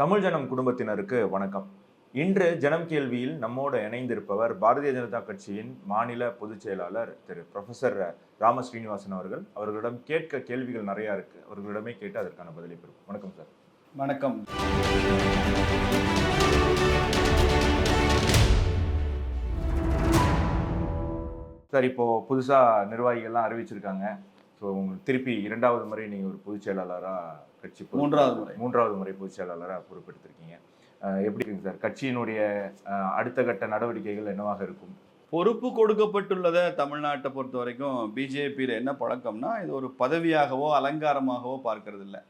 தமிழ் ஜனம் குடும்பத்தினருக்கு வணக்கம். இன்று ஜனம் கேள்வியில் நம்மோடு இணைந்திருப்பவர் பாரதிய ஜனதா கட்சியின் மாநில பொதுச் செயலாளர் திரு ப்ரொஃபசர் ராம ஸ்ரீனிவாசன் அவர்கள். அவர்களிடம் கேட்க கேள்விகள் நிறையா இருக்கு. அவர்களிடமே கேட்டு அதற்கான பதிலை பெறும் வணக்கம் சார். வணக்கம். சார் இப்போ புதுசா நிர்வாகிகள்லாம் அறிவிச்சிருக்காங்க. ஸோ திருப்பி இரண்டாவது முறை நீங்க ஒரு பொதுச் செயலாளராக கட்சி மூன்றாவது முறை. மூன்றாவது முறை பொதுச் செயலாளராக பொறுப்பெடுத்திருக்கீங்க. எப்படி இருக்குங்க சார்? கட்சியினுடைய அடுத்த கட்ட நடவடிக்கைகள் என்னவாக இருக்கும்? பொறுப்பு கொடுக்கப்பட்டுள்ளதை தமிழ்நாட்டை பொறுத்த வரைக்கும் பிஜேபியில் என்ன பழக்கம்னா இது ஒரு பதவியாகவோ அலங்காரமாகவோ பார்க்கறது இல்லை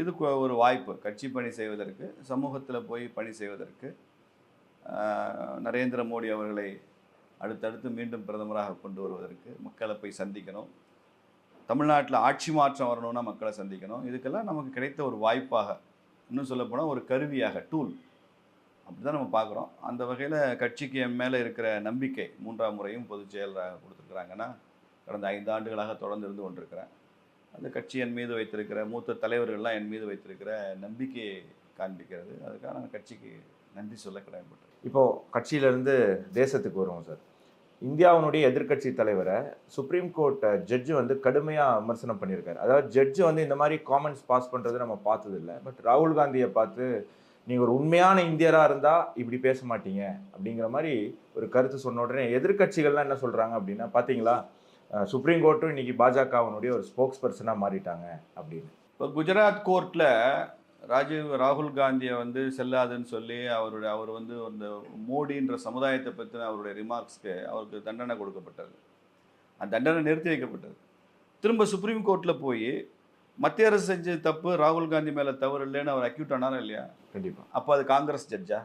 இது ஒரு வாய்ப்பு. கட்சி பணி செய்வதற்கு சமூகத்தில் போய் பணி செய்வதற்கு நரேந்திர மோடி அவர்களை அடுத்தடுத்து மீண்டும் பிரதமராக கொண்டு வருவதற்கு மக்களை போய் சந்திக்கணும். தமிழ்நாட்டில் ஆட்சி மாற்றம் வரணும்னா மக்களை சந்திக்கணும். இதுக்கெல்லாம் நமக்கு கிடைத்த ஒரு வாய்ப்பாக இன்னும் சொல்லப்போனால் ஒரு கருவியாக டூல் அப்படி தான் நம்ம பார்க்குறோம். அந்த வகையில் கட்சிக்கு என் மேலே இருக்கிற நம்பிக்கை மூன்றாம் முறையும் பொதுச் செயலராக கொடுத்துருக்குறாங்கன்னா கடந்த ஐந்து ஆண்டுகளாக தொடர்ந்து இருந்து கொண்டிருக்கிறேன். அந்த கட்சி என் மீது வைத்திருக்கிற மூத்த தலைவர்கள்லாம் என் மீது வைத்திருக்கிற நம்பிக்கையை காண்பிக்கிறது. அதுக்காக நான் கட்சிக்கு நன்றி சொல்ல கடமைப்பட்டேன் இப்போது கட்சியிலேருந்து தேசத்துக்கு வருவோம் சார். இந்தியாவினுடைய எதிர்க்கட்சி தலைவரை சுப்ரீம் கோர்ட் ஜட்ஜு வந்து கடுமையாக விமர்சனம் பண்ணியிருக்காரு. அதாவது ஜட்ஜு வந்து இந்த மாதிரி காமெண்ட்ஸ் பாஸ் பண்ணுறது நம்ம பார்த்ததில்ல. பட் ராகுல் காந்தியை பார்த்து நீங்கள் ஒரு உண்மையான இந்தியராக இருந்தால் இப்படி பேச மாட்டீங்க. அப்படிங்கிற மாதிரி ஒரு கருத்து சொன்ன உடனே எதிர்க்கட்சிகள்லாம் என்ன சொல்கிறாங்க அப்படின்னா பார்த்தீங்களா சுப்ரீம் கோர்ட்டும் இன்றைக்கி பாஜகவினுடைய ஒரு ஸ்போக்ஸ் பர்சனாக மாறிட்டாங்க. அப்படின்னு. இப்போ குஜராத் கோர்ட்டில் ராஜீவ் ராகுல் காந்தியை வந்து செல்லாதுன்னு சொல்லி அவருடைய அவர் வந்து அந்த மோடின்ற சமுதாயத்தை பற்றின அவருடைய ரிமார்க்ஸ்க்கு அவருக்கு தண்டனை கொடுக்கப்பட்டது. அந்த தண்டனை நிறுத்தி வைக்கப்பட்டது. திரும்ப சுப்ரீம் கோர்ட்டில் போய் மத்திய அரசு செஞ்ச தப்பு ராகுல் காந்தி மேலே தவறு இல்லைன்னு அவர் அக்யூட் ஆனாரா இல்லையா? கண்டிப்பாக அப்போ அது காங்கிரஸ் ஜட்ஜா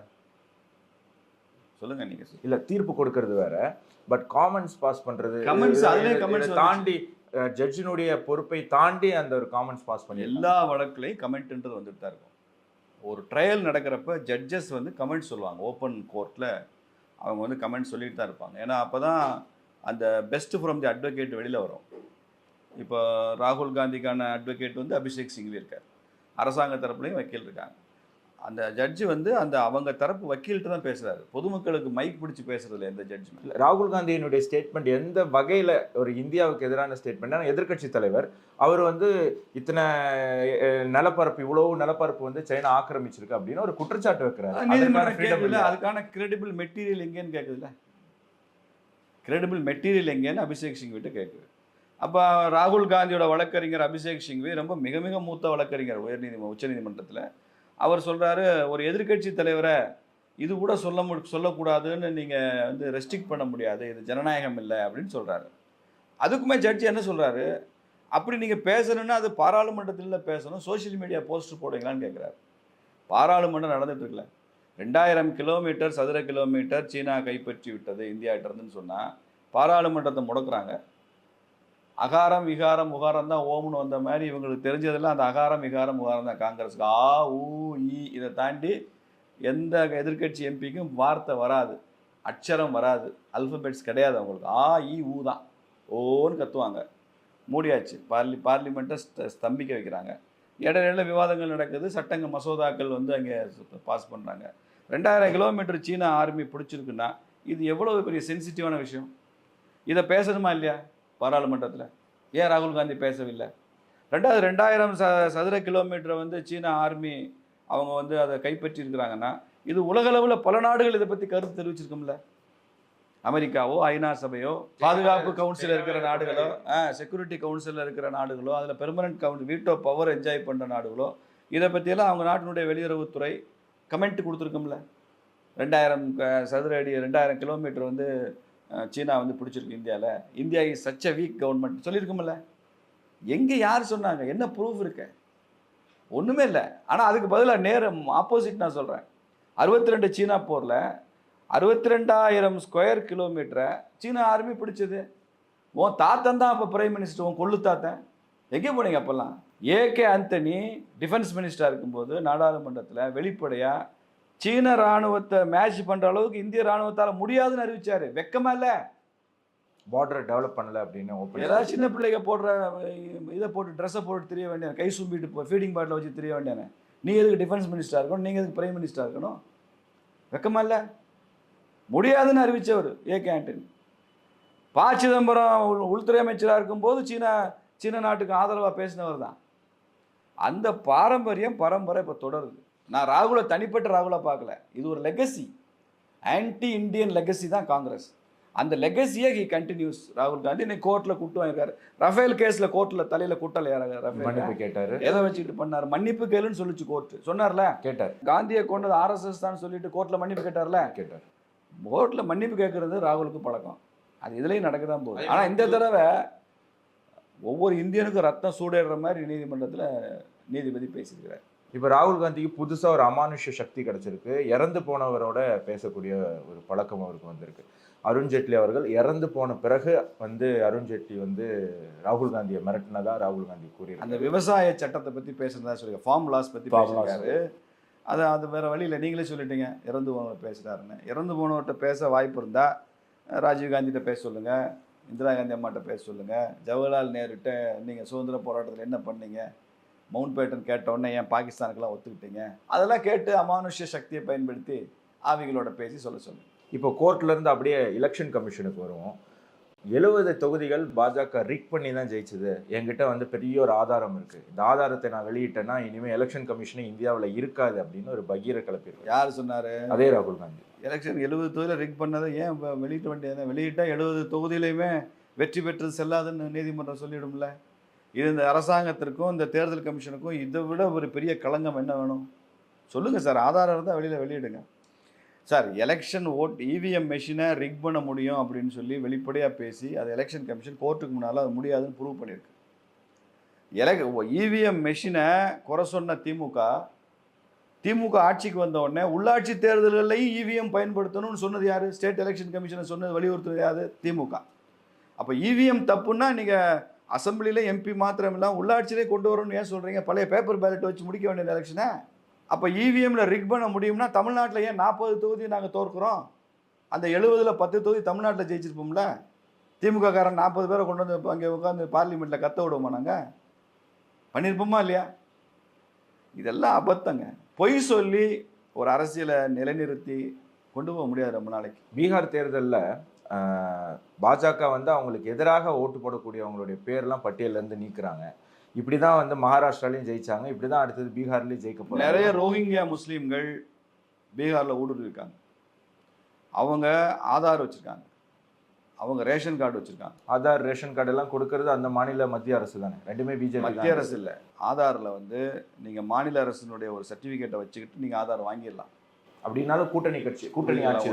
சொல்லுங்க நீங்க. சொல்லுங்க. இல்ல தீர்ப்பு கொடுக்கறது வேற பட் காமெண்ட்ஸ் பாஸ் பண்றது Comments, இது- அதுலயே இதை தாண்டி ஜட்ஜினுடைய பொறுப்பை தாண்டி அந்த ஒரு காமெண்ட்ஸ் பாஸ் பண்ணி எல்லா வழக்குலையும் கமெண்ட்ன்றது வந்துட்டு தான் இருக்கும். ஒரு ட்ரையல் நடக்கிறப்ப ஜட்ஜஸ் வந்து கமெண்ட் சொல்லுவாங்க ஓப்பன் கோர்ட்டில் அவங்க வந்து கமெண்ட் சொல்லிட்டு தான் இருப்பாங்க. ஏன்னா அப்போ தான் அந்த பெஸ்ட் ஃப்ரம் தி அட்வொகேட் வெளியில் வரும். இப்போ ராகுல் காந்திக்கான அட்வொகேட் வந்து அபிஷேக் சிங்வி இருக்கார். அரசாங்க தரப்புலையும் வக்கீல் இருக்காங்க. அந்த ஜட்ஜு வந்து அந்த அவங்க தரப்பு வக்கீல்கிட்ட தான் பேசுகிறாரு பொதுமக்களுக்கு மைக் பிடிச்சி பேசுறதில்ல எந்த ஜட்ஜ்மெண்ட் ராகுல் காந்தியினுடைய ஸ்டேட்மெண்ட் எந்த வகையில ஒரு இந்தியாவுக்கு எதிரான ஸ்டேட்மெண்ட் எதிர்க்கட்சி தலைவர் அவர் வந்து இத்தனை நிலப்பரப்பு இவ்வளவு நிலப்பரப்பு வந்து சைனா ஆக்கிரமிச்சிருக்கு அப்படின்னு ஒரு குற்றச்சாட்டு வைக்கிறாரு? அதுக்கான கிரெடிபிள் மெட்டீரியல் எங்கேன்னு கேட்குதுல்ல கிரெடிபிள் மெட்டீரியல் எங்கேன்னு அபிஷேக் சிங்விட்ட கேட்குது அப்போ ராகுல் காந்தியோட வழக்கறிஞர் அபிஷேக் சிங்வி ரொம்ப மிக மிக மூத்த வழக்கறிஞர் உயர்நீதிம உச்சநீதிமன்றத்தில். அவர் சொல்கிறாரு ஒரு எதிர்க்கட்சி தலைவரை இது கூட சொல்ல மு சொல்லக்கூடாதுன்னு நீங்கள் வந்து ரெஸ்ட்ரிக்ட் பண்ண முடியாது. இது ஜனநாயகம் இல்லை அப்படின்னு சொல்கிறாரு அதுக்குமே ஜட்ஜி என்ன சொல்கிறாரு அப்படி நீங்கள் பேசணுன்னா அது பாராளுமன்றத்தில் பேசணும் சோஷியல் மீடியா போஸ்ட் போடுவீங்களான்னு கேட்குறாரு பாராளுமன்றம் நடந்துகிட்ருக்கல ரெண்டாயிரம் கிலோமீட்டர் சதுர கிலோமீட்டர் சீனா கைப்பற்றி விட்டது இந்தியாட்டிருந்துன்னு சொன்னால் பாராளுமன்றத்தை முடக்குறாங்க. அகாரம் விகாரம் உகாரம் தான் ஓம்னு வந்த மாதிரி இவங்களுக்கு தெரிஞ்சதெல்லாம் அந்த அகாரம் விகாரம் உகாரம் தான் காங்கிரஸுக்கு. ஆ ஊ ஈ இதை தாண்டி எந்த எதிர்க்கட்சி எம்பிக்கும் வார்த்தை வராது அட்சரம் வராது அல்பபெட்ஸ் கிடையாது அவங்களுக்கு. ஆ ஈ ஊ தான். ஓன்னு கத்துவாங்க. மூடியாச்சு. பார்லி பார்லிமெண்ட்டை ஸ்தம்பிக்க வைக்கிறாங்க. இடையில விவாதங்கள் நடக்குது. சட்டங்க மசோதாக்கள் வந்து அங்கே பாஸ் பண்ணுறாங்க ரெண்டாயிரம் கிலோமீட்டர் சீனா ஆர்மி பிடிச்சிருக்குன்னா இது எவ்வளவு பெரிய சென்சிட்டிவான விஷயம்? இதை பேசணுமா இல்லையா? பாராளுமன்றத்தில். ஏன் ராகுல் காந்தி பேசவில்லை? ரெண்டாவது ரெண்டாயிரம் ச சதுர கிலோமீட்டரை வந்து சீனா ஆர்மி அவங்க வந்து அதை கைப்பற்றியிருக்கிறாங்கன்னா இது உலகளவில் பல நாடுகள் இதை பற்றி கருத்து தெரிவிச்சிருக்கோம்ல. அமெரிக்காவோ ஐநா சபையோ பாதுகாப்பு கவுன்சில் இருக்கிற நாடுகளோ செக்யூரிட்டி கவுன்சிலில் இருக்கிற நாடுகளோ அதில் permanent council veto power enjoy பண்ணுற நாடுகளோ இதை பற்றியெல்லாம் அவங்க நாட்டினுடைய வெளியுறவுத்துறை கமெண்ட் கொடுத்துருக்கோம்ல. ரெண்டாயிரம் சதுர அடி ரெண்டாயிரம் கிலோமீட்டர் வந்து சீனா வந்து பிடிச்சிருக்கு இந்தியாவில் India is such a weak government சொல்லியிருக்கோம்ல. எங்கே யார் சொன்னாங்க? என்ன ப்ரூஃப் இருக்கு? ஒன்றுமே இல்லை. ஆனால் அதுக்கு பதிலாக நேரம் ஆப்போசிட் நான் சொல்கிறேன் அறுபத்தி ரெண்டு சீனா போரில் அறுபத்தி ரெண்டாயிரம் ஸ்கொயர் கிலோமீட்டரை சீனா ஆர்மி பிடிச்சது. உன் தாத்தன் தான் அப்போ பிரைம் மினிஸ்டர் உன் கொள்ளு தாத்தன். எங்கே போனீங்க அப்போல்லாம்? ஏகே அந்தனி டிஃபென்ஸ் மினிஸ்டராக இருக்கும்போது நாடாளுமன்றத்தில் வெளிப்படையாக சீன ராணுவத்தை மேட்ச் பண்ணுற அளவுக்கு இந்திய ராணுவத்தால் முடியாதுன்னு அறிவிச்சாரு. வெக்கமா இல்லை? பார்டர் டெவலப் பண்ணல அப்படின்னு ஏதாவது சின்ன பிள்ளைங்க போடுற இதை போட்டு ட்ரெஸ்ஸை போட்டு தெரிய வேண்டிய கை சும்பிட்டு போ ஃபீடிங் பாட்டில் வச்சு தெரிய வேண்டியானே நீ எதுக்கு டிஃபென்ஸ் மினிஸ்டராக இருக்கணும்? நீங்கள் எதுக்கு பிரைம் மினிஸ்டராக இருக்கணும்? வெக்கமா இல்லை? முடியாதுன்னு அறிவிச்சவர் ஏ கே ஆண்டனி ப. சிதம்பரம் உள்- உள்துறை அமைச்சராக இருக்கும்போது சீனா சீன நாட்டுக்கு ஆதரவாக பேசினவர் தான் அந்த பாரம்பரியம் பரம்பரை இப்போ தொடருது. நான் ராகுலை தனிப்பட்ட ராகுலை பார்க்கல. இது ஒரு லெகசி ஆன்டி இந்தியன் லெகசி தான் காங்கிரஸ். அந்த லெகசியை ஹி கண்டினியூஸ் ராகுல் காந்தி இன்னைக்கு கோர்ட்டில் கூட்டு வாங்கிருக்காரு ரஃபேல் கேஸில் கோர்ட்டில் தலையில் கூட்டல யாராக ரஃபேல்? மன்னிப்பு கேட்டாரு. எதை வச்சுக்கிட்டு பண்ணார். மன்னிப்பு கேளுன்னு சொல்லிச்சு கோர்ட்டு சொன்னார்ல? கேட்டார். காந்தியை கொண்டது ஆர்எஸ்எஸ் தான் சொல்லிட்டு கோர்ட்டில் மன்னிப்பு கேட்டார்ல? கேட்டார். கோர்ட்டில் மன்னிப்பு கேட்கறது ராகுலுக்கு பழக்கம். அது இதுலேயும் நடக்க தான் போகுது. ஆனால் இந்த தடவை ஒவ்வொரு இந்தியனுக்கும் ரத்தம் சூடேறுற மாதிரி நீதிமன்றத்தில் நீதிபதி பேசியிருக்கிறார். இப்போ ராகுல் காந்திக்கு புதுசா ஒரு அமானுஷ்ய சக்தி கிடைச்சிருக்கு. இறந்து போனவரோட பேசக்கூடிய ஒரு பழக்கம் அவருக்கு வந்திருக்கு. அருண் ஜேட்லி அவர்கள் இறந்து போன பிறகு வந்து அருண் ஜேட்லி வந்து ராகுல் காந்தியை மிரட்டினதா ராகுல் காந்தி அந்த கூறியிருக்காரு விவசாய சட்டத்தை பற்றி பேசுறதா சொல்லுங்க ஃபார்ம் லாஸ் பற்றி. பேசியிருக்காரு. அது அது வேற வழியில் நீங்களே சொல்லிட்டீங்க இறந்து போனவர் பேசுகிறாருன்னு இறந்து போனவர்கிட்ட பேச வாய்ப்பு இருந்தால் ராஜீவ் காந்திகிட்ட பேச சொல்லுங்க இந்திரா காந்தி அம்மாட்ட பேச சொல்லுங்க. ஜவஹர்லால் நேருகிட்ட நீங்கள் சுதந்திர போராட்டத்தில் என்ன பண்ணீங்க? மவுண்ட் பேட்டன் கேட்ட உடனே ஏன் பாகிஸ்தானுக்கெல்லாம் ஒத்துக்கிட்டீங்க? அதெல்லாம் கேட்டு அமானுஷ்ய சக்தியை பயன்படுத்தி ஆவிகளோட பேசி சொல்ல சொல்லுங்க இப்போ கோர்ட்ல இருந்து அப்படியே எலெக்ஷன் கமிஷனுக்கு வருவோம் எழுபது தொகுதிகள் பாஜக ரிக் பண்ணி தான் ஜெயிச்சது. என்கிட்ட வந்து பெரிய ஒரு ஆதாரம் இருக்கு. இந்த ஆதாரத்தை நான் வெளியிட்டேன்னா இனிமே எலெக்ஷன் கமிஷனே இந்தியாவில் இருக்காது அப்படின்னு ஒரு பகீர கிளப்பியிருக்காரு. யார் சொன்னார்? அதே ராகுல் காந்தி. எலெக்ஷன் எழுபது தொகுதியில் ரிக் பண்ணதை ஏன் வெளியிட்ட வேண்டியது வெளியிட்டால் எழுபது தொகுதியிலையுமே வெற்றி பெற்றது செல்லாதுன்னு நீதிமன்றம் சொல்லிடும்ல. இது இந்த அரசாங்கத்திற்கும் இந்த தேர்தல் கமிஷனுக்கும் இதை விட ஒரு பெரிய களங்கம் என்ன வேணும்? சொல்லுங்கள் சார். ஆதாரம் இருந்தால் வெளியில் வெளியிடுங்க. சார் எலெக்ஷன் ஓட் இவிஎம் மெஷினை ரிக் பண்ண முடியும் அப்படின்னு சொல்லி வெளிப்படையாக பேசி அது எலெக்ஷன் கமிஷன் கோர்ட்டுக்கு முன்னால் அது முடியாதுன்னு ப்ரூவ் பண்ணியிருக்கு எலக் இவிஎம் மெஷினை குறை சொன்ன திமுக திமுக ஆட்சிக்கு வந்த உடனே உள்ளாட்சி தேர்தல்களையும் இவிஎம் பயன்படுத்தணும்னு சொன்னது யார்? ஸ்டேட் எலெக்ஷன் கமிஷனை சொன்னது வலியுறுத்துறது யாரு? திமுக. அப்போ இவிஎம் தப்புன்னா நீங்கள் அசம்பிளியில் எம்பி மாத்திரம் இல்லாமல் உள்ளாட்சியிலே கொண்டு வரணும்னு ஏன் சொல்கிறீங்க பழைய பேப்பர் பேலட் வச்சு முடிக்க வேண்டிய எலெக்ஷனை அப்போ இவிஎம்மில் ரிக் பண்ண முடியும்னா தமிழ்நாட்டில் ஏன் நாற்பது தொகுதி நாங்கள் தோற்கிறோம்? அந்த எழுபதில் பத்து தொகுதி தமிழ்நாட்டில் ஜெயிச்சிருப்போம்ல? திமுக காரன் நாற்பது பேரை கொண்டு வந்து அங்கே உட்காந்து பார்லிமெண்ட்டில் கத்த விடுவோமா நாங்கள் பண்ணியிருப்போமா இல்லையா? இதெல்லாம் அபத்தங்க. பொய் சொல்லி ஒரு அரசியலை நிலைநிறுத்தி கொண்டு போக முடியாது ரொம்ப நாளைக்கு. பீகார் தேர்தலில் பாஜக வந்து அவங்களுக்கு எதிராக ஓட்டு போடக்கூடியவங்களுடைய பேர்லாம் பட்டியல்ல இருந்து நீக்குறாங்க. இப்படி தான் வந்து மகாராஷ்டிராலையும் ஜெயிச்சாங்க. இப்படி தான் அடுத்தது பீகார்லையும் ஜெயிக்க போறாங்க. நிறைய ரோஹிங்கியா முஸ்லீம்கள் பீகாரில் ஊடுருவிருக்காங்க அவங்க ஆதார் வச்சுருக்காங்க. அவங்க ரேஷன் கார்டு வச்சுருக்காங்க. ஆதார் ரேஷன் கார்டு எல்லாம் கொடுக்கறது அந்த மாநில மத்திய அரசு தானே. ரெண்டுமே பிஜேபி மத்திய அரசு இல்லை. ஆதாரில் வந்து நீங்கள் மாநில அரசினுடைய ஒரு சர்டிஃபிகேட்டை வச்சுக்கிட்டு நீங்கள் ஆதார் வாங்கிடலாம். அப்படின்னாலும் கூட்டணி கட்சி கூட்டணி ஆட்சி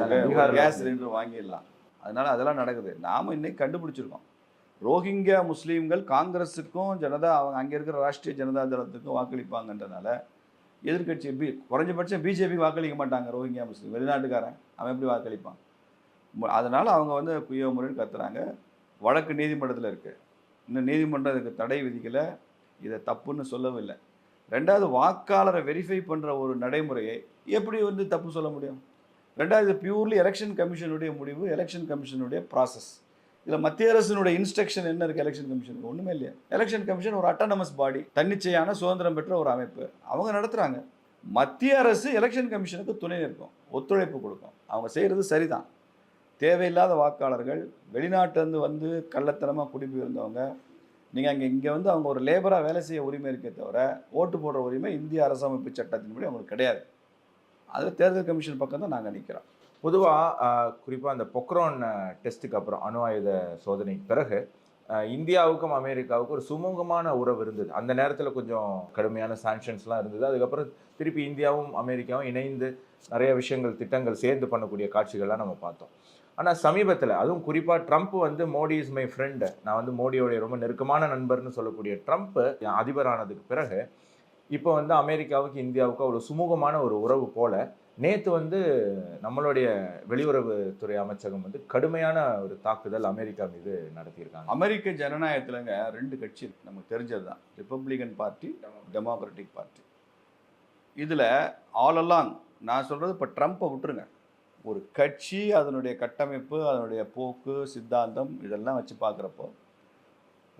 கேஸ் சிலிண்டர் வாங்கிடலாம். அதனால் அதெல்லாம் நடக்குது. நாம இன்னைக்கு கண்டுபிடிச்சிருக்கோம். ரோஹிங்கியா முஸ்லீம்கள் காங்கிரஸுக்கும் ஜனதா அவங்க அங்கே இருக்கிற ராஷ்ட்ரிய ஜனதா தளத்துக்கும் வாக்களிப்பாங்கன்றனால எதிர்கட்சி பி குறைஞ்சபட்சம் பிஜேபி வாக்களிக்க மாட்டாங்க ரோஹிங்கியா முஸ்லீம். வெளிநாட்டுக்காரன் அவன் எப்படி வாக்களிப்பான்? அதனால் அவங்க வந்து குயோ முறைன்னு கத்துறாங்க. வழக்கு நீதிமன்றத்தில் இருக்குது இன்னும் நீதிமன்றம் இதுக்கு தடை விதிக்கலை. இதை தப்புன்னு சொல்லவில்லை. ரெண்டாவது வாக்காளரை வெரிஃபை பண்ணுற ஒரு நடைமுறையை எப்படி வந்து தப்பு சொல்ல முடியும்? ரெண்டாவது பியூர்லி எலெக்ஷன் கமிஷனுடைய முடிவு எலெக்ஷன் கமிஷனுடைய ப்ராசஸ் இதில் மத்திய அரசினுடைய இன்ஸ்ட்ரக்ஷன் என்ன இருக்குது எலெக்ஷன் கமிஷனுக்கு ஒன்றுமே இல்லையா. எலெக்ஷன் கமிஷன் ஒரு அட்டானமஸ் பாடி தன்னிச்சையான சுதந்திரம் பெற்ற ஒரு அமைப்பு. அவங்க நடத்துகிறாங்க மத்திய அரசு எலெக்ஷன் கமிஷனுக்கு துணை நிற்கும் ஒத்துழைப்பு கொடுக்கும். அவங்க செய்கிறது சரிதான். தேவையில்லாத வாக்காளர்கள் வெளிநாட்டிலேருந்து வந்து கள்ளத்தனமாக குடிபெயர்ந்தவங்க நீங்கள் அங்கே இங்கே வந்து அவங்க ஒரு லேபராக வேலை செய்ய உரிமை இருக்கே தவிர ஓட்டு போடுற உரிமை இந்திய அரசமைப்பு சட்டத்தின்படி அவங்களுக்கு கிடையாது. அதில் தேர்தல் கமிஷன் பக்கம் தான் நாங்கள் நிற்கிறோம் பொதுவாக குறிப்பாக அந்த பொக்ரோன் டெஸ்ட்டுக்கு அப்புறம் அணு ஆயுத சோதனை பிறகு இந்தியாவுக்கும் அமெரிக்காவுக்கும் ஒரு சுமூகமான உறவு இருந்தது. அந்த நேரத்தில் கொஞ்சம் கடுமையான சாங்ஷன்ஸ்லாம் இருந்தது. அதுக்கப்புறம் திருப்பி இந்தியாவும் அமெரிக்காவும் இணைந்து நிறைய விஷயங்கள் திட்டங்கள் சேர்ந்து பண்ணக்கூடிய காட்சிகள்லாம் நம்ம பார்த்தோம். ஆனால் சமீபத்தில் அதுவும் குறிப்பாக ட்ரம்ப் வந்து மோடி இஸ் மை ஃப்ரெண்டு நான் வந்து மோடியோடைய ரொம்ப நெருக்கமான நண்பர்னு சொல்லக்கூடிய ட்ரம்ப் அதிபரானதுக்கு பிறகு இப்போ வந்து அமெரிக்காவுக்கு இந்தியாவுக்கு அவ்வளோ சுமூகமான ஒரு உறவு போல நேற்று வந்து நம்மளுடைய வெளியுறவுத்துறை அமைச்சகம் வந்து கடுமையான ஒரு தாக்குதல் அமெரிக்கா மீது நடத்தியிருக்காங்க. அமெரிக்க ஜனநாயகத்திலங்க ரெண்டு கட்சி இருக்கு. நமக்கு தெரிஞ்சது தான் ரிப்பப்ளிகன் பார்ட்டி டெமோக்ராட்டிக் பார்ட்டி இதில் ஆல் அலாங் நான் சொல்கிறது இப்போ ட்ரம்ப்பை விட்டுருங்க. ஒரு கட்சி அதனுடைய கட்டமைப்பு அதனுடைய போக்கு சித்தாந்தம் இதெல்லாம் வச்சு பார்க்குறப்போ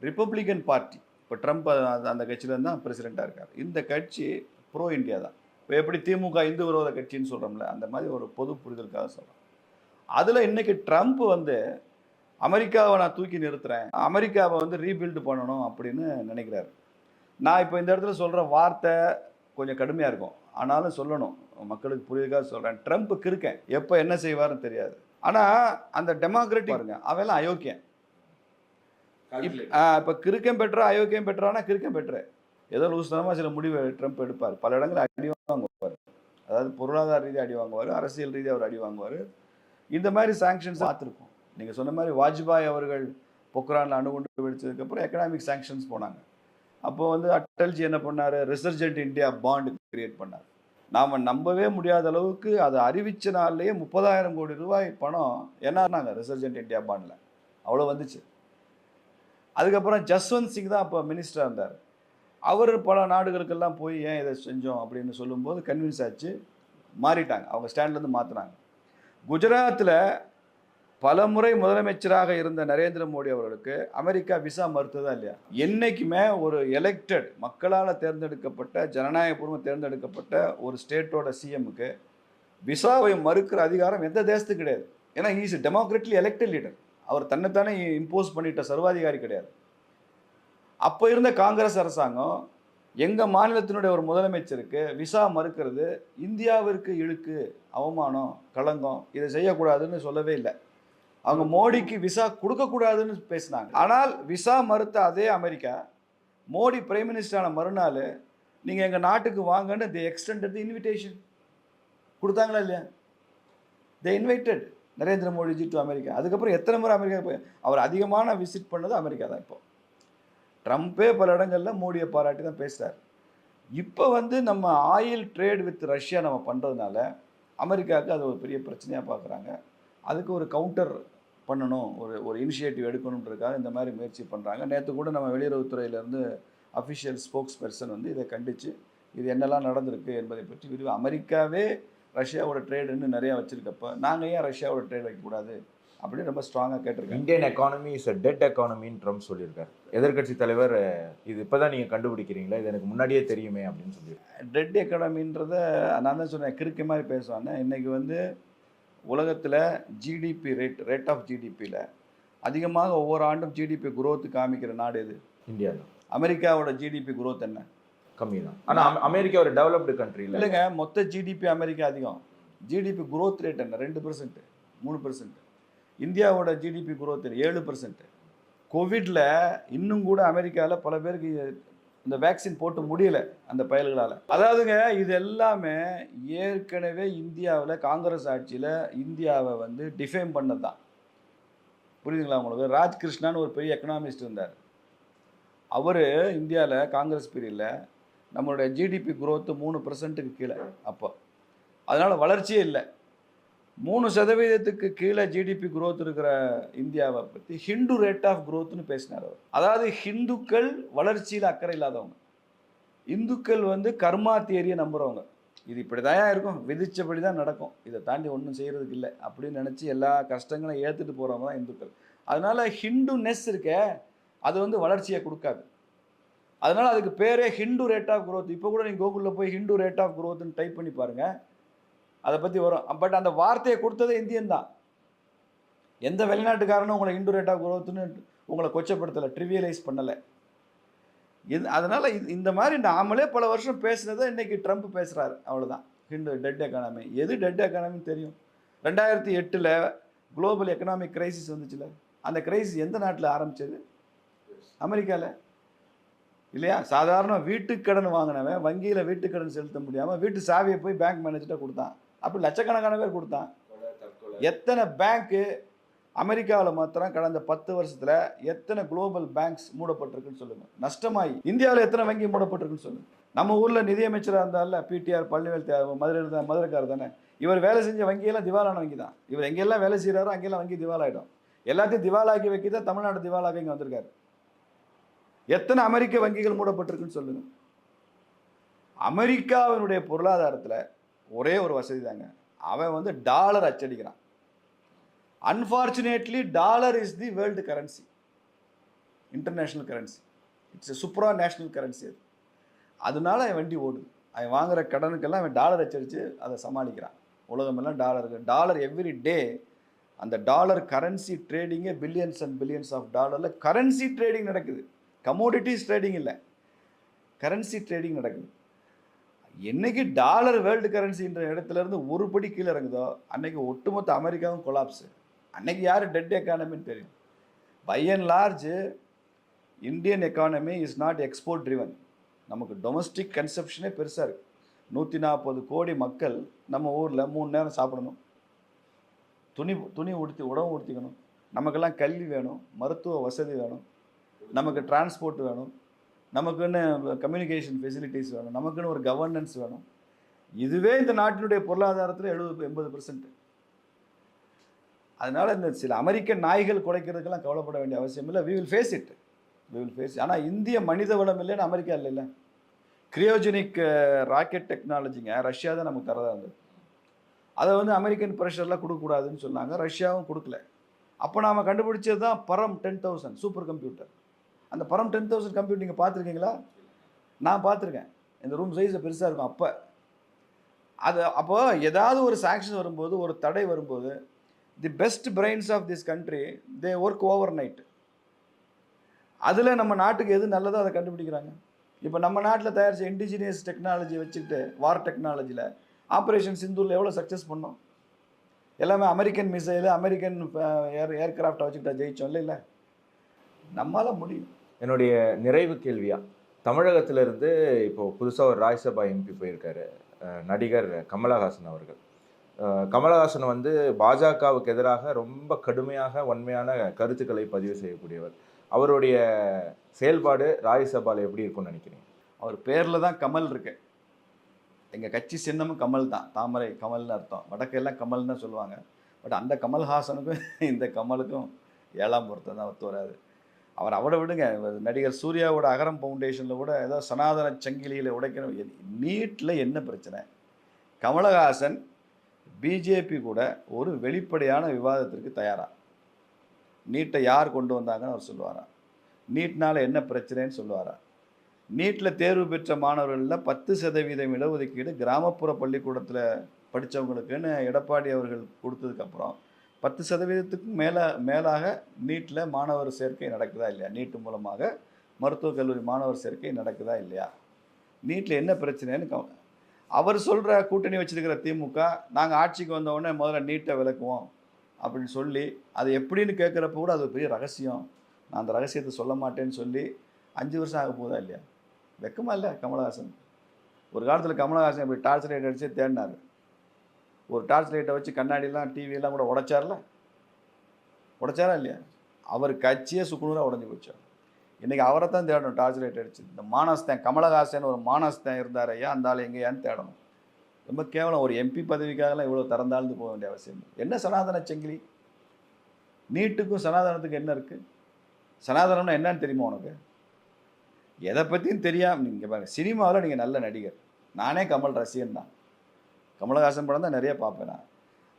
ரிப்பப்ளிகன் பார்ட்டி இப்போ ட்ரம்ப் அந்த- அந்த கட்சியிலேருந்து தான் பிரசிடெண்ட்டாக இருக்கார். இந்த கட்சி ப்ரோ இந்தியா தான். இப்போ எப்படி திமுக இந்து விரோத கட்சின்னு சொல்கிறோம்ல அந்த மாதிரி ஒரு பொது புரிதலுக்காக சொல்கிறோம் அதில் இன்றைக்கி ட்ரம்ப் வந்து அமெரிக்காவை நான் தூக்கி நிறுத்துகிறேன் அமெரிக்காவை வந்து ரீபில்டு பண்ணணும் அப்படின்னு நினைக்கிறாரு. நான் இப்போ இந்த இடத்துல சொல்கிற வார்த்தை கொஞ்சம் கடுமையாக இருக்கும். ஆனாலும் சொல்லணும். மக்களுக்கு புரியுதுக்காக சொல்கிறேன் ட்ரம்ப்புக்கு இருக்கேன் எப்போ என்ன செய்வாருன்னு தெரியாது. ஆனால் அந்த டெமோக்ராட்டிக் பாருங்க அவெல்லாம் அயோக்கியன். இப்போ கிறுக்கம் பெற்றா அயோக்கியம் பெற்றானா கிறுக்கம் பெற்ற ஏதோ லூஸ்தனமாக சில முடிவு ட்ரம்ப் எடுப்பார். பல இடங்களில் அடி வாங்குவார். அதாவது பொருளாதார ரீதியாக அடி வாங்குவார் அரசியல் ரீதியாக அவர் அடி வாங்குவார். இந்த மாதிரி சாங்ஷன்ஸ் பார்த்துருக்கோம் நீங்கள் சொன்ன மாதிரி வாஜ்பாய் அவர்கள் பொக்ரானில் அணுகுண்டு வெடிச்சதுக்கப்புறம் எக்கனாமிக் சாங்ஷன்ஸ் போனாங்க. அப்போ வந்து அட்டல்ஜி என்ன பண்ணார்? ரிசர்ஜென்ட் இந்தியா பாண்ட் கிரியேட் பண்ணார். நாம் நம்பவே முடியாத அளவுக்கு அதை அறிவிச்ச நாள்லேயே முப்பதாயிரம் கோடி ரூபாய் பணம் என்னன்னாங்க ரிசர்ஜென்ட் இந்தியா பாண்டில் அவ்வளோ வந்துச்சு. அதுக்கப்புறம் ஜஸ்வந்த் சிங் தான் அப்போ மினிஸ்டராக இருந்தார். அவர் பல நாடுகளுக்கெல்லாம் போய் ஏன் இதை செஞ்சோம் அப்படின்னு சொல்லும்போது கன்வின்ஸ் ஆச்சு. மாறிட்டாங்க. அவங்க ஸ்டாண்ட்லேருந்து மாற்றினாங்க குஜராத்தில் பல முறை முதலமைச்சராக இருந்த நரேந்திர மோடி அவர்களுக்கு அமெரிக்கா விசா மறுத்ததா இல்லையா? என்றைக்குமே ஒரு எலெக்டட் மக்களால் தேர்ந்தெடுக்கப்பட்ட ஜனநாயகபூர்வம் தேர்ந்தெடுக்கப்பட்ட ஒரு ஸ்டேட்டோட சிஎம்முக்கு விசாவை மறுக்கிற அதிகாரம் எந்த தேசத்துக்கு கிடையாது. ஏன்னா இஸ் டெமோக்ராட்லி எலெக்டட் லீடர் அவர் தன்னைத்தானே இம்போஸ் பண்ணிட்ட சர்வாதிகாரி கிடையாது. அப்போ இருந்த காங்கிரஸ் அரசாங்கம் எங்கள் மாநிலத்தினுடைய ஒரு முதலமைச்சருக்கு விசா மறுக்கிறது இந்தியாவிற்கு இழுக்கு அவமானம் களங்கம் இதை செய்யக்கூடாதுன்னு சொல்லவே இல்லை. அவங்க மோடிக்கு விசா கொடுக்கக்கூடாதுன்னு பேசினாங்க. ஆனால் விசா மறுத்த அதே அமெரிக்கா மோடி பிரைம் மினிஸ்டரான மறுநாள் நீங்கள் எங்கள் நாட்டுக்கு வாங்கன்னு தி எக்ஸ்டெண்டட் தி இன்விடேஷன் கொடுத்தாங்களா இல்லையா? The invited Narendra Modiji to America. அதுக்கப்புறம் எத்தனை முறை அமெரிக்கா போய் அவர் அதிகமான விசிட் பண்ணது அமெரிக்கா தான் இப்போ. ட்ரம்ப்பே பல இடங்களில் மோடியை பாராட்டி தான் பேசுகிறார் இப்போ வந்து நம்ம ஆயில் ட்ரேட் வித் ரஷ்யா நம்ம பண்ணுறதுனால அமெரிக்காவுக்கு அது ஒரு பெரிய பிரச்சனையாக பார்க்குறாங்க அதுக்கு ஒரு கவுண்டர் பண்ணணும் ஒரு ஒரு இனிஷியேட்டிவ் எடுக்கணுன்றதுக்காக இந்த மாதிரி முயற்சி பண்ணுறாங்க நேற்று கூட நம்ம வெளியுறவுத்துறையிலேருந்து அஃபிஷியல் ஸ்போக்ஸ் பர்சன் வந்து இதை கண்டித்து இது என்னெல்லாம் நடந்திருக்கு என்பதை பற்றி விரிவாக அமெரிக்காவே ரஷ்யாவோட ட்ரேட் இன்னும் நிறையா வச்சுருக்கப்ப நாங்கள் ஏன் ரஷ்யாவோட ட்ரேட் வைக்கக்கூடாது? அப்படின்னு ரொம்ப ஸ்ட்ராங்காக கேட்டிருக்காங்க. Indian economy is a dead எக்கானமின்னு Trump சொல்லியிருக்காரு. எதிர்க்கட்சி தலைவர் இது இப்பதான் நீங்க கண்டுபிடிக்கிறீங்களா? இது எனக்கு முன்னாடியே தெரியுமே அப்படின்னு சொல்லியிருக்காரு. டெட் எக்கனாமின்றத நான் தான் சொன்னேன் கிறுக்கு மாதிரி பேசுவாங்க. இன்னைக்கு வந்து உலகத்தில் ஜிடிபி ரேட் ரேட் ஆஃப் ஜிடிபியில் அதிகமாக ஒவ்வொரு ஆண்டும் ஜிடிபி growth காமிக்கிற நாடு எது? இந்தியா தான் அமெரிக்காவோட ஜிடிபி growth என்ன? கம்மி தான். ஆனால் அமெரிக்கா ஒரு டெவலப்டு கண்ட்ரி இல்லைங்க மொத்த ஜிடிபி அமெரிக்கா அதிகம். ஜிடிபி குரோத் ரேட் என்ன? ரெண்டு பெர்சன்ட் மூணு பெர்சன்ட் இந்தியாவோட ஜிடிபி growth ஏழு பெர்சன்ட் கோவிட்ல இன்னும் கூட அமெரிக்காவில் பல பேருக்கு இந்த வேக்சின் போட்டு முடியல அந்த பயல்களால். அதாவதுங்க இது எல்லாமே ஏற்கனவே இந்தியாவில் காங்கிரஸ் ஆட்சியில் இந்தியாவை வந்து டிஃபைம் பண்ணது தான் புரியுதுங்களா உங்களுக்கு? ராஜ் கிருஷ்ணான்னு ஒரு பெரிய எக்கனாமிஸ்ட் இருந்தார். அவர் இந்தியாவில் காங்கிரஸ் பீரியடில் நம்மளுடைய ஜிடிபி குரோத்து மூணு பர்சன்ட்டுக்கு கீழே அப்போ. அதனால் வளர்ச்சியே இல்லை. மூணு சதவீதத்துக்கு கீழே ஜிடிபி குரோத் இருக்கிற இந்தியாவை பற்றி ஹிந்து ரேட் ஆஃப் குரோத்னு பேசினார் அவர். அதாவது ஹிந்துக்கள் வளர்ச்சியில் அக்கறை இல்லாதவங்க. இந்துக்கள் வந்து கர்மா தியரியை நம்புகிறவங்க இது இப்படி தான் இருக்கும். விதிச்சபடி தான் நடக்கும். இதை தாண்டி ஒன்றும் செய்கிறதுக்கு இல்லை. அப்படின்னு நினச்சி எல்லா கஷ்டங்களையும் ஏற்றுட்டு போகிறவங்க தான் இந்துக்கள். அதனால் ஹிந்து நெஸ் இருக்க அது வந்து வளர்ச்சியை கொடுக்காது. அதனால் அதுக்கு பேரே ஹிந்து ரேட் ஆஃப் க்ரோத் இப்போ கூட நீங்கள் கூகுளில் போய் ஹிந்து ரேட் ஆஃப் growthனு டைப் பண்ணி பாருங்கள் அதை பற்றி வரும். பட் அந்த வார்த்தையை கொடுத்ததே இந்தியன் தான். எந்த வெளிநாட்டுக்காரனும் உங்களை ஹிந்து ரேட் ஆஃப் குரோத்துன்னு உங்களை கொச்சப்படுத்தலை ட்ரிவியலைஸ் பண்ணலை. இது அதனால் இந்த மாதிரி நாமளே பல வருஷம் பேசினதை இன்றைக்கி ட்ரம்ப் பேசுகிறாரு அவ்வளோதான் ஹிண்டு டெட் எக்கானமி எது டெட் எக்கானமின்னு தெரியும்? ரெண்டாயிரத்தி எட்டில் குளோபல் எக்கனாமிக் கிரைசிஸ் வந்துச்சுல. அந்த கிரைசிஸ் எந்த நாட்டில் ஆரம்பித்தது அமெரிக்காவில் இல்லையா? சாதாரண வீட்டுக்கடன் வாங்கினவன் வங்கியில் வீட்டுக்கடன் செலுத்த முடியாமல் வீட்டு சாவியை போய் பேங்க் மேனேஜர்கிட்ட கொடுத்தான். அப்படி லட்சக்கணக்கான பேர் கொடுத்தான். எத்தனை பேங்க்கு அமெரிக்காவில் மாத்திரம் கடந்த பத்து வருஷத்தில் எத்தனை குளோபல் பேங்க்ஸ் மூடப்பட்டிருக்குன்னு சொல்லுங்க. நஷ்டமாயி. இந்தியாவில் எத்தனை வங்கி மூடப்பட்டிருக்குன்னு சொல்லுங்க. நம்ம ஊரில் நிதியமைச்சராக இருந்தால பிடிஆர் பழனிவேல் தே- மதுரையில் தான் மதுரைக்கார் தானே. இவர் வேலை செஞ்ச வங்கியெல்லாம் திவாலான வங்கி தான் இவர் எங்கெல்லாம் வேலை செய்கிறாரோ அங்கெல்லாம் வங்கி திவாலாயிடும். எல்லாத்தையும் திவாலாக்கி வைக்க தான் தமிழ்நாடு திவாலாக இங்கே வந்திருக்காரு. எத்தனை அமெரிக்க வங்கிகள் மூடப்பட்டிருக்குன்னு சொல்லுங்க. அமெரிக்காவினுடைய பொருளாதாரத்தில் ஒரே ஒரு வசதி தாங்க அவன் வந்து dollar அச்சடிக்கிறான். Unfortunately dollar is the world currency international currency it's a supranational currency அது. அதனால என் வண்டி ஓடுது. அவன் வாங்குற கடனுக்கெல்லாம் அவன் டாலர் அச்சடித்து அதை சமாளிக்கிறான். உலகமெல்லாம் டாலருக்கு டாலர் எவ்ரி டே அந்த டாலர் கரன்சி ட்ரேடிங்கே பில்லியன்ஸ் அண்ட் பில்லியன்ஸ் ஆஃப் டாலரில் கரன்சி ட்ரேடிங் நடக்குது. கமோடிட்டிஸ் ட்ரேடிங் இல்லை. கரன்சி ட்ரேடிங் நடக்குது. என்னைக்கு டாலர் வேர்ல்டு கரன்சின்ற இடத்துலேருந்து ஒரு படி கீழே இறங்குதோ அன்னைக்கு ஒட்டுமொத்த அமெரிக்காவும் கொலாப்ஸு அன்னைக்கு யார் டெட் எக்கானமின்னு தெரியும். By and large Indian economy is not export driven நமக்கு டொமஸ்டிக் கன்செப்ஷனே பெருசாக இருக்குது நூற்றி நாற்பது கோடி மக்கள் நம்ம ஊரில் மூணு நேரம் சாப்பிடணும். துணி துணி உடுத்தி உடம்பு உடுத்திக்கணும். நமக்கெல்லாம் கல்வி வேணும் மருத்துவ வசதி வேணும். நமக்கு டிரான்ஸ்போர்ட் வேணும். நமக்குன்னு கம்யூனிகேஷன் ஃபெசிலிட்டிஸ் வேணும். நமக்குன்னு ஒரு கவர்னன்ஸ் வேணும். இதுவே இந்த நாட்டினுடைய பொருளாதாரத்தில் எழுபது எண்பது பெர்சன்ட் அதனால் இந்த சில அமெரிக்க நாய்கள் குறைக்கிறதுக்கெல்லாம் கவலைப்பட வேண்டிய அவசியம் இல்லை. We will face it we will face ஆனால் இந்திய மனித வளம் இல்லைன்னு அமெரிக்கா இல்லைல்ல. கிரியோஜெனிக் ராக்கெட் டெக்னாலஜிங்க ரஷ்யா தான் நமக்கு தரதாக இருந்தது. அதை வந்து அமெரிக்கன் ப்ரெஷர்லாம் கொடுக்கக்கூடாதுன்னு சொன்னாங்க. ரஷ்யாவும் கொடுக்கல. அப்போ நாம் கண்டுபிடிச்சது தான் பரம் டென் தௌசண்ட் சூப்பர் கம்ப்யூட்டர் அந்த பரம் டென் தௌசண்ட் கம்ப்யூட்டர் நீங்கள் பார்த்துருக்கீங்களா? நான் பார்த்துருக்கேன். இந்த ரூம் சைஸை பெருசாக இருக்கும் அப்போ. அது அப்போ ஏதாவது ஒரு சாங்ஷன் வரும்போது ஒரு தடை வரும்போது the best brains of this country they work overnight அதில் நம்ம நாட்டுக்கு எது நல்லதோ அதை கண்டுபிடிக்கிறாங்க. இப்போ நம்ம நாட்டில் தயாரித்த இண்டிஜினியஸ் டெக்னாலஜி வச்சுக்கிட்டு வார் டெக்னாலஜியில் ஆப்ரேஷன் சிந்தூரில் எவ்வளோ சக்ஸஸ் பண்ணோம்? எல்லாமே அமெரிக்கன் மிசைலு அமெரிக்கன் ஏர் ஏர்கிராஃப்டை வச்சுக்கிட்டா ஜெயித்தோம் இல்லை இல்லை நம்மளால் முடியும். என்னுடைய நிறைவு கேள்வியா? தமிழகத்திலிருந்து இப்போது புதுசாக ஒரு ராஜ்யசபா எம்பி போயிருக்காரு நடிகர் கமலஹாசன் அவர்கள். கமலஹாசன் வந்து பாஜகவுக்கு எதிராக ரொம்ப கடுமையாக உண்மையான கருத்துக்களை பதிவு செய்யக்கூடியவர். அவருடைய செயல்பாடு ராஜ்யசபாவில் எப்படி இருக்கும்னு நினைக்கிறீங்க? அவர் பேரில் தான் கமல் இருக்கு. எங்கள் கட்சி சின்னமும் கமல் தான். தாமரை கமல்னு அர்த்தம். வடக்கெல்லாம் கமல்னு தான் சொல்லுவாங்க. பட் அந்த கமல்ஹாசனுக்கும் இந்த கமலுக்கும் ஏழாம் பொருத்தம் தான் ஒத்து வராது. அவர் அவரை விடுங்க. நடிகர் சூர்யாவோட அகரம் ஃபவுண்டேஷனில் கூட ஏதோ சனாதன சங்கிலியில் உடைக்கணும் நீட்டில் என்ன பிரச்சனை? கமலஹாசன் பிஜேபி கூட ஒரு வெளிப்படையான விவாதத்திற்கு தயாராக நீட்டை யார் கொண்டு வந்தாங்கன்னு அவர் சொல்லுவாரா? நீட்னால் என்ன பிரச்சனைன்னு சொல்லுவாரா? நீட்டில் தேர்வு பெற்ற மாணவர்களில் பத்து சதவீதம் இடஒதுக்கீடு கிராமப்புற பள்ளிக்கூடத்தில் படித்தவங்களுக்குன்னு எடப்பாடி அவர்கள் கொடுத்ததுக்கப்புறம் பத்து சதவீதத்துக்கும் மேலே மேலாக நீட்டில் மாணவர் சேர்க்கை நடக்குதா இல்லையா? நீட்டு மூலமாக மருத்துவக் கல்லூரி மாணவர் சேர்க்கை நடக்குதா இல்லையா? நீட்டில் என்ன பிரச்சனைன்னு அவர் சொல்கிற கூட்டணி வச்சுருக்கிற திமுக நாங்கள் ஆட்சிக்கு வந்தவுடனே முதல்ல நீட்டை விளக்குவோம் அப்படின்னு சொல்லி அது எப்படின்னு கேட்குறப்ப கூட அது பெரிய ரகசியம். நான் அந்த ரகசியத்தை சொல்ல மாட்டேன்னு சொல்லி அஞ்சு வருஷம் ஆக போதா இல்லையா? வெக்கமா இல்லை கமலஹாசன்? ஒரு காலத்தில் கமலஹாசன் இப்படி டார்ச்சர் லைட் அடித்து தேடினார். ஒரு டார்ச் லைட்டை வச்சு கண்ணாடிலாம் டிவியெல்லாம் கூட உடைச்சார்ல? உடைச்சாரா இல்லையா? அவர் கட்சியே சுக்குநூறாக உடஞ்சி போச்சார் இன்றைக்கி அவரை தான் தேடணும் டார்ச் லைட் அடிச்சு. இந்த மானஸ்தன் கமலஹாசன் ஒரு மானஸ்தன் இருந்தார் ஐயா அந்த ஆள் எங்கேயான்னு தேடணும். ரொம்ப கேவலம் ஒரு எம்பி பதவிக்காகலாம் இவ்வளோ திறந்தாழ்ந்து போக வேண்டிய அவசியம் என்ன சனாதன செங்கிலி? நீட்டுக்கும் சனாதனத்துக்கும் என்ன இருக்குது சனாதனம்னா என்னன்னு தெரியுமா உனக்கு? எதை பற்றியும் தெரியாமல் நீங்கள் பாருங்கள் சினிமாவில் நீங்கள் நல்ல நடிகர். நானே கமல் ரசிகன் தான். கமலஹாசன் படம் தான் நிறைய பார்ப்பேன் நான்.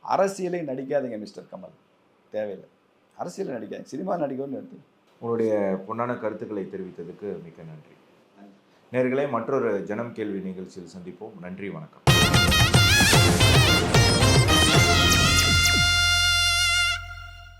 அரசியலை நடிக்காதீங்க மிஸ்டர் கமல். தேவையில்லை. அரசியலை நடிக்காதீங்க. சினிமா நடிக்கணும்னு எடுத்து. உங்களுடைய பொன்னான கருத்துக்களை தெரிவித்ததுக்கு மிக்க நன்றி. நேர்களே மற்றொரு ஜனம் கேள்வி நிகழ்ச்சியில் சந்திப்போம். நன்றி வணக்கம்.